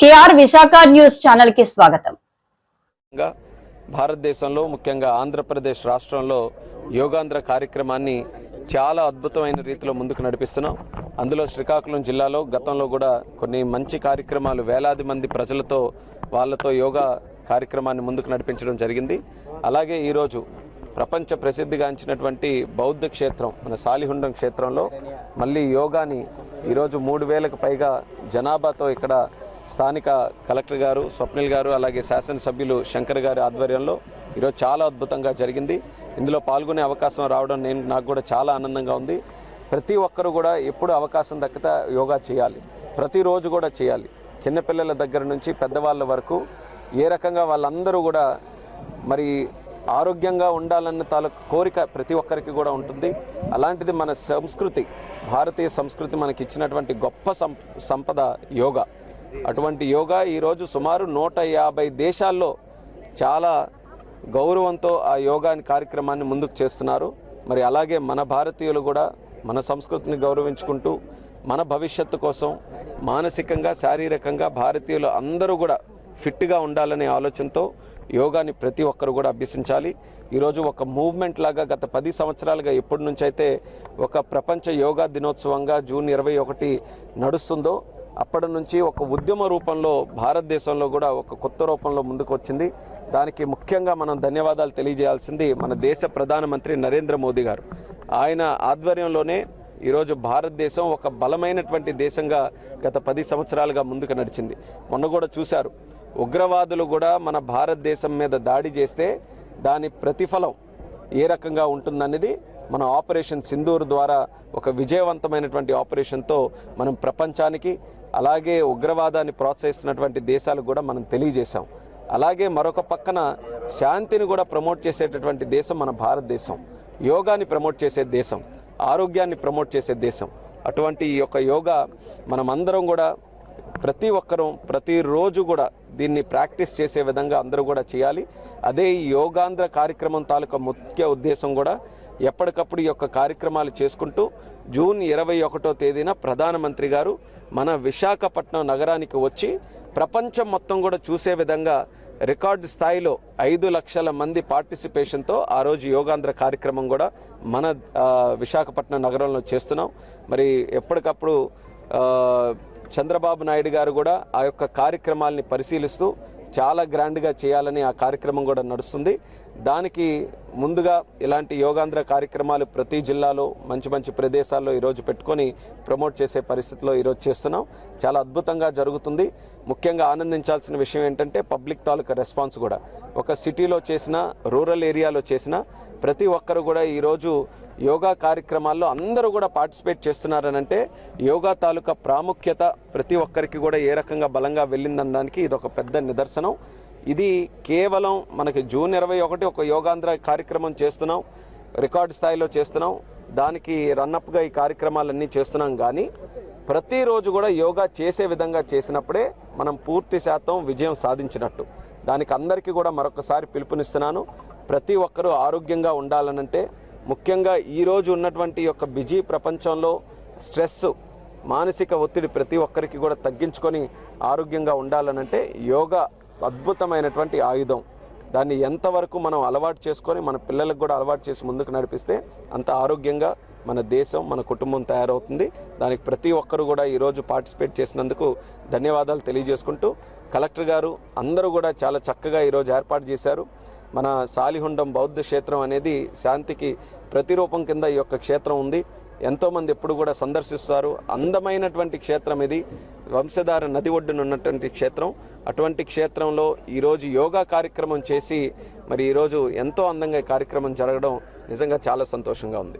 KR Visakha news ఛానల్కి స్వాగతం భారతదేశంలో ముఖ్యంగా ఆంధ్రప్రదేశ్ రాష్ట్రంలో యోగాంధ్ర కార్యక్రమాన్ని చాలా అద్భుతమైన రీతిలో ముందుకు నడిపిస్తున్నాం. అందులో శ్రీకాకుళం జిల్లాలో గతంలో కూడా కొన్ని మంచి కార్యక్రమాలు వేలాది మంది ప్రజలతో వాళ్ళతో యోగా కార్యక్రమాన్ని ముందుకు నడిపించడం జరిగింది. అలాగే ఈరోజు ప్రపంచ ప్రసిద్ధిగాంచినటువంటి బౌద్ధ క్షేత్రం మన సాలిహుండం క్షేత్రంలో మళ్ళీ యోగాని ఈరోజు మూడు వేలకు పైగా జనాభాతో ఇక్కడ స్థానిక కలెక్టర్ గారు స్వప్నిల్ గారు అలాగే శాసనసభ్యులు శంకర్ గారి ఆధ్వర్యంలో ఈరోజు చాలా అద్భుతంగా జరిగింది. ఇందులో పాల్గొనే అవకాశం రావడం నేను నాకు కూడా చాలా ఆనందంగా ఉంది. ప్రతి ఒక్కరు కూడా ఎప్పుడు అవకాశం దక్కితే యోగా చేయాలి. ప్రతిరోజు కూడా చేయాలి. చిన్నపిల్లల దగ్గర నుంచి పెద్దవాళ్ళ వరకు ఏ రకంగా వాళ్ళందరూ కూడా మరి ఆరోగ్యంగా ఉండాలన్న తాలూకు కోరిక ప్రతి ఒక్కరికి కూడా ఉంటుంది. అలాంటిది మన సంస్కృతి భారతీయ సంస్కృతి మనకి ఇచ్చినటువంటి గొప్ప సం సంపద యోగా. అటువంటి యోగా ఈరోజు సుమారు నూట యాభై దేశాల్లో చాలా గౌరవంతో ఆ యోగాని కార్యక్రమాన్ని ముందుకు చేస్తున్నారు. మరి అలాగే మన భారతీయులు కూడా మన సంస్కృతిని గౌరవించుకుంటూ మన భవిష్యత్తు కోసం మానసికంగా శారీరకంగా భారతీయులు అందరూ కూడా ఫిట్గా ఉండాలనే ఆలోచనతో యోగాని ప్రతి ఒక్కరు కూడా అభ్యసించాలి. ఈరోజు ఒక మూవ్మెంట్ లాగా గత పది సంవత్సరాలుగా ఎప్పటి నుంచి అయితే ఒక ప్రపంచ యోగా దినోత్సవంగా జూన్ ఇరవై ఒకటి నడుస్తుందో అప్పటి నుంచి ఒక ఉద్యమ రూపంలో భారతదేశంలో కూడా ఒక కొత్త రూపంలో ముందుకు వచ్చింది దానికి ముఖ్యంగా మనం ధన్యవాదాలు తెలియజేయాల్సింది మన దేశ ప్రధానమంత్రి నరేంద్ర మోదీ గారు. ఆయన ఆధ్వర్యంలోనే ఈరోజు భారతదేశం ఒక బలమైనటువంటి దేశంగా గత పది సంవత్సరాలుగా ముందుకు నడిచింది. మొన్న కూడా చూశారు. ఉగ్రవాదులు కూడా మన భారతదేశం మీద దాడి చేస్తే దాని ప్రతిఫలం ఏ రకంగా ఉంటుందనేది మన ఆపరేషన్ సింధూర్ ద్వారా ఒక విజయవంతమైనటువంటి ఆపరేషన్తో మనం ప్రపంచానికి అలాగే ఉగ్రవాదాన్ని ప్రోత్సహిస్తున్నటువంటి దేశాలకు కూడా మనం తెలియజేశాం. అలాగే మరొక పక్కన శాంతిని కూడా ప్రమోట్ చేసేటటువంటి దేశం మన భారతదేశం. యోగాని ప్రమోట్ చేసే దేశం ఆరోగ్యాన్ని ప్రమోట్ చేసే దేశం. అటువంటి ఈ యొక్క యోగా మనమందరం కూడా ప్రతి ఒక్కరూ ప్రతిరోజు కూడా దీన్ని ప్రాక్టీస్ చేసే విధంగా అందరూ కూడా చేయాలి. అదే ఈ యోగాంధ్ర కార్యక్రమం తాలూకా ముఖ్య ఉద్దేశం కూడా ఎప్పటికప్పుడు ఈ యొక్క కార్యక్రమాలు చేసుకుంటూ జూన్ ఇరవై ఒకటో తేదీన ప్రధానమంత్రి గారు మన విశాఖపట్నం నగరానికి వచ్చి ప్రపంచం మొత్తం కూడా చూసే విధంగా రికార్డు స్థాయిలో ఐదు లక్షల మంది పార్టిసిపేషన్తో ఆ రోజు యోగాంధ్ర కార్యక్రమం కూడా మన విశాఖపట్నం నగరంలో చేస్తున్నాం. మరి ఎప్పటికప్పుడు చంద్రబాబు నాయుడు గారు కూడా ఆ యొక్క కార్యక్రమాల్ని పరిశీలిస్తూ చాలా గ్రాండ్గా చేయాలని ఆ కార్యక్రమం కూడా నడుస్తుంది. దానికి ముందుగా ఇలాంటి యోగాంధ్ర కార్యక్రమాలు ప్రతి జిల్లాలో మంచి మంచి ప్రదేశాల్లో ఈరోజు పెట్టుకొని ప్రమోట్ చేసే పరిస్థితిలో ఈరోజు చేస్తున్నాం. చాలా అద్భుతంగా జరుగుతుంది. ముఖ్యంగా ఆనందించాల్సిన విషయం ఏంటంటే పబ్లిక్ తాలూకా రెస్పాన్స్ కూడా. ఒక సిటీలో చేసిన రూరల్ ఏరియాలో చేసిన ప్రతి ఒక్కరు కూడా ఈరోజు యోగా కార్యక్రమాల్లో అందరూ కూడా పార్టిసిపేట్ చేస్తున్నారనంటే యోగా తాలూకా ప్రాముఖ్యత ప్రతి ఒక్కరికి కూడా ఏ రకంగా బలంగా వెళ్ళిందనడానికి ఇది ఒక పెద్ద నిదర్శనం. ఇది కేవలం మనకి జూన్ ఇరవై ఒకటి ఒక యోగాంధ్ర కార్యక్రమం చేస్తున్నాం. రికార్డ్ స్థాయిలో చేస్తున్నాం. దానికి రన్నప్గా ఈ కార్యక్రమాలన్నీ చేస్తున్నాం కానీ ప్రతిరోజు కూడా యోగా చేసే విధంగా చేసినప్పుడే మనం పూర్తి శాతం విజయం సాధించినట్టు. దానికి అందరికీ కూడా మరొకసారి పిలుపునిస్తున్నాను. ప్రతి ఒక్కరూ ఆరోగ్యంగా ఉండాలనంటే ముఖ్యంగా ఈరోజు ఉన్నటువంటి యొక్క బిజీ ప్రపంచంలో స్ట్రెస్ మానసిక ఒత్తిడి ప్రతి ఒక్కరికి కూడా తగ్గించుకొని ఆరోగ్యంగా ఉండాలనంటే యోగా అద్భుతమైనటువంటి ఆయుధం. దాన్ని ఎంతవరకు మనం అలవాటు చేసుకొని మన పిల్లలకు కూడా అలవాటు చేసి ముందుకు నడిపిస్తే అంత ఆరోగ్యంగా మన దేశం మన కుటుంబం తయారవుతుంది. దానికి ప్రతి ఒక్కరు కూడా ఈరోజు పార్టిసిపేట్ చేసినందుకు ధన్యవాదాలు తెలియజేసుకుంటూ కలెక్టర్ గారు అందరూ కూడా చాలా చక్కగా ఈరోజు ఏర్పాటు చేశారు. మన సాలిహుండం బౌద్ధ క్షేత్రం అనేది శాంతికి ప్రతిరూపం కింద ఈ యొక్క క్షేత్రం ఉంది. ఎంతోమంది ఎప్పుడు కూడా సందర్శిస్తారు. అందమైనటువంటి క్షేత్రం ఇది. వంశధార నది ఒడ్డున ఉన్నటువంటి క్షేత్రం. అటువంటి క్షేత్రంలో ఈరోజు యోగా కార్యక్రమం చేసి మరి ఈరోజు ఎంతో అందంగా కార్యక్రమం జరగడం నిజంగా చాలా సంతోషంగా ఉంది.